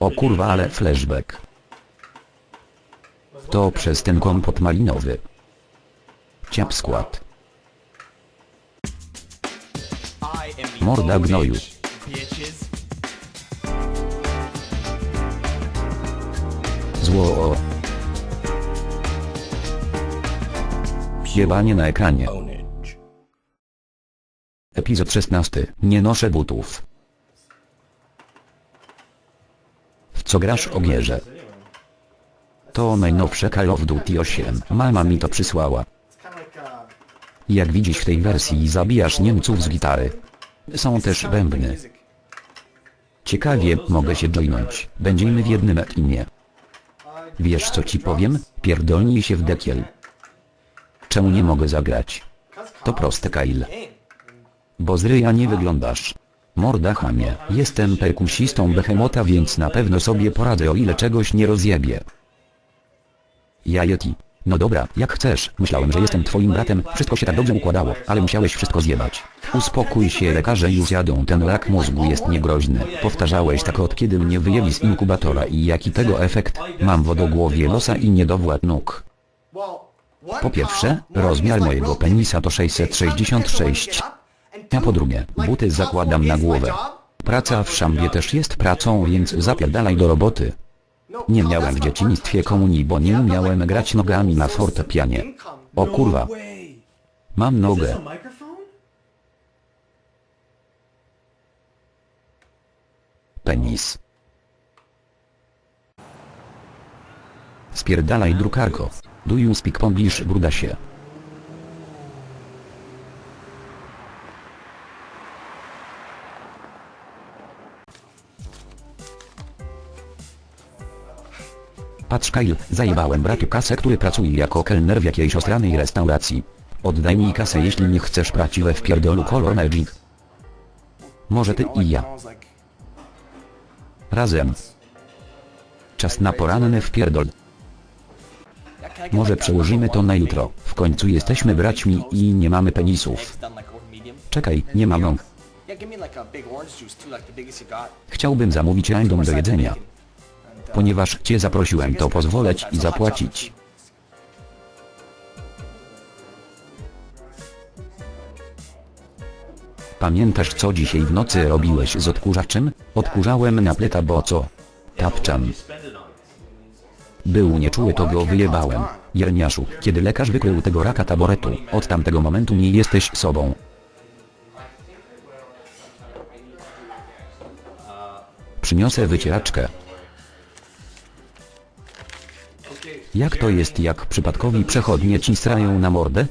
O kurwa ale flashback. To przez ten kompot malinowy. Ciap skład. Morda gnoju. Zło o. Jebanie na ekranie. Epizod 16. Nie noszę butów. W co grasz o gierze? To najnowsze Call of Duty 8. Mama mi to przysłała. Jak widzisz w tej wersji zabijasz Niemców z gitary. Są też bębny. Ciekawie, mogę się joinąć. Będziemy w jednym teamie. Wiesz co ci powiem? Pierdolnij się w dekiel. Czemu nie mogę zagrać? To proste Kyle. Bo z ryja nie wyglądasz. Morda chamie, jestem perkusistą Behemota więc na pewno sobie poradzę o ile czegoś nie rozjebie. Ja Yeti. No dobra, jak chcesz, myślałem, że jestem twoim bratem, wszystko się tak dobrze układało, ale musiałeś wszystko zjebać. Uspokój się lekarze już jadą, ten rak mózgu jest niegroźny. Powtarzałeś tak od kiedy mnie wyjęli z inkubatora i jaki tego efekt? Mam wodogłowie losa i niedowład nóg. Po pierwsze, rozmiar mojego penisa to 666. A po drugie, buty zakładam na głowę. Praca w szambie też jest pracą, więc zapierdalaj do roboty. Nie miałem w dzieciństwie komunii, bo nie umiałem grać nogami na fortepianie. O kurwa, mam nogę. Penis. Spierdalaj drukarko. Do you speak Polish, brudasie? Patrz Kyle, zajebałem bratu kasę, który pracuje jako kelner w jakiejś ostranej restauracji. Oddaj mi kasę jeśli nie chcesz prać we wpierdolu Color Magic. Może ty i ja. Razem. Czas na poranny wpierdol. Może przełożymy to na jutro. W końcu jesteśmy braćmi i nie mamy penisów. Czekaj, nie mam rąk. Chciałbym zamówić random do jedzenia. Ponieważ cię zaprosiłem to pozwolę ci zapłacić. Pamiętasz co dzisiaj w nocy robiłeś z odkurzaczem? Odkurzałem na pleta bo co? Tapczan. Był nieczuły to go wyjebałem. Jerniaszu, kiedy lekarz wykrył tego raka taboretu, od tamtego momentu nie jesteś sobą. Przyniosę wycieraczkę. Jak to jest jak przypadkowi przechodnie ci strają na mordę?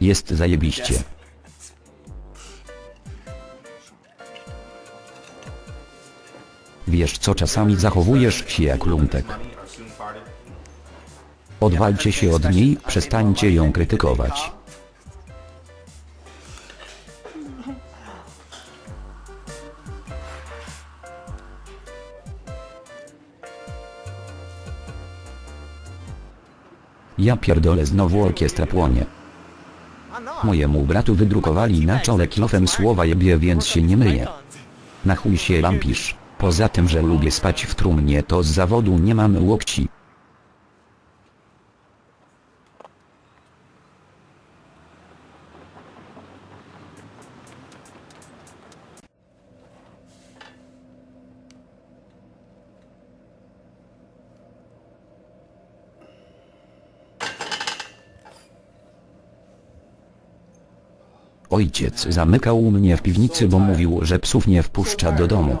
Jest zajebiście. Wiesz co czasami zachowujesz się jak luntek. Odwalcie się od niej, przestańcie ją krytykować. Ja pierdolę znowu orkiestra płonie. Mojemu bratu wydrukowali na czole kilofem słowa jebie więc się nie myje. Na chuj się lampisz. Poza tym, że lubię spać w trumnie to z zawodu nie mam łokci. Ojciec zamykał mnie w piwnicy, bo mówił, że psów nie wpuszcza do domu.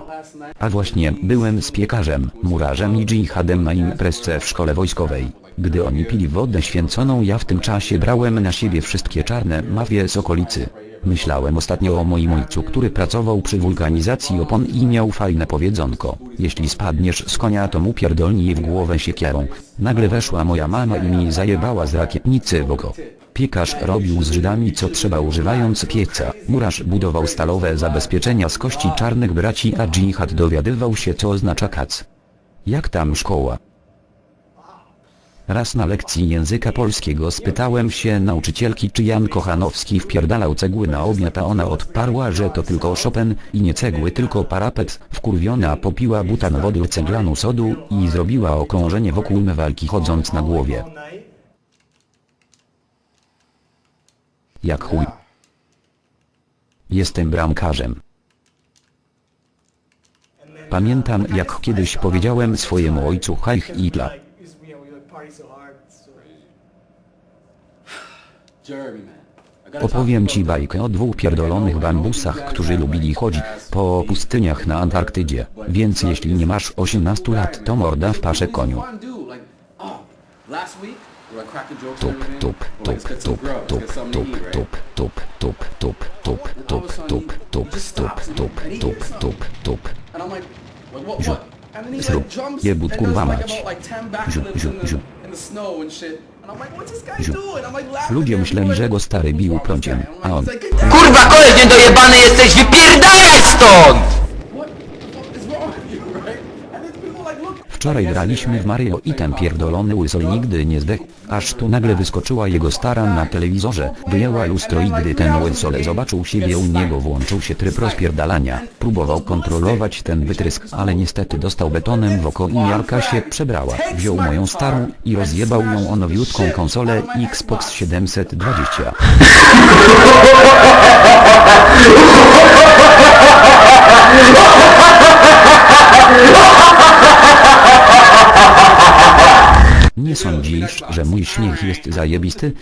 A właśnie, byłem z piekarzem, murarzem i dżihadem na imprezce w szkole wojskowej. Gdy oni pili wodę święconą ja w tym czasie brałem na siebie wszystkie czarne mafie z okolicy. Myślałem ostatnio o moim ojcu, który pracował przy wulkanizacji opon i miał fajne powiedzonko. Jeśli spadniesz z konia to mu pierdolnij w głowę siekierą. Nagle weszła moja mama i mi zajebała z rakietnicy w oko. Piekarz robił z Żydami co trzeba używając pieca. Murarz budował stalowe zabezpieczenia z kości czarnych braci, a dżihad dowiadywał się co oznacza kac. Jak tam szkoła? Raz na lekcji języka polskiego spytałem się nauczycielki czy Jan Kochanowski wpierdalał cegły na obiad a ona odparła, że to tylko Chopin i nie cegły tylko parapet. Wkurwiona popiła butan wody ceglaną sodu i zrobiła okrążenie wokół umywalki chodząc na głowie. Jak chuj. Jestem bramkarzem. Pamiętam jak kiedyś powiedziałem swojemu ojcu Heich Hitler. Opowiem ci bajkę o dwóch pierdolonych bambusach, którzy lubili chodzić po pustyniach na Antarktydzie. Więc jeśli nie masz 18 lat, to morda w pasze koniu. Zrób. Jebut kurwa mać. Ziu, ziu, ziu. Ludzie myśleli, że go stary bił prąciem, a on... Kurwa koleś niedojebany jesteś, wypierdalaj stąd! Wczoraj graliśmy w Mario i ten pierdolony łysol nigdy nie zdechł, aż tu nagle wyskoczyła jego stara na telewizorze, wyjęła lustro i gdy ten łysol zobaczył siebie u niego włączył się tryb rozpierdalania, próbował kontrolować ten wytrysk, ale niestety dostał betonem w oko i miarka się przebrała, wziął moją starą i rozjebał ją o nowiutką konsolę Xbox 720. Nie sądzisz, że mój śmiech jest zajebisty?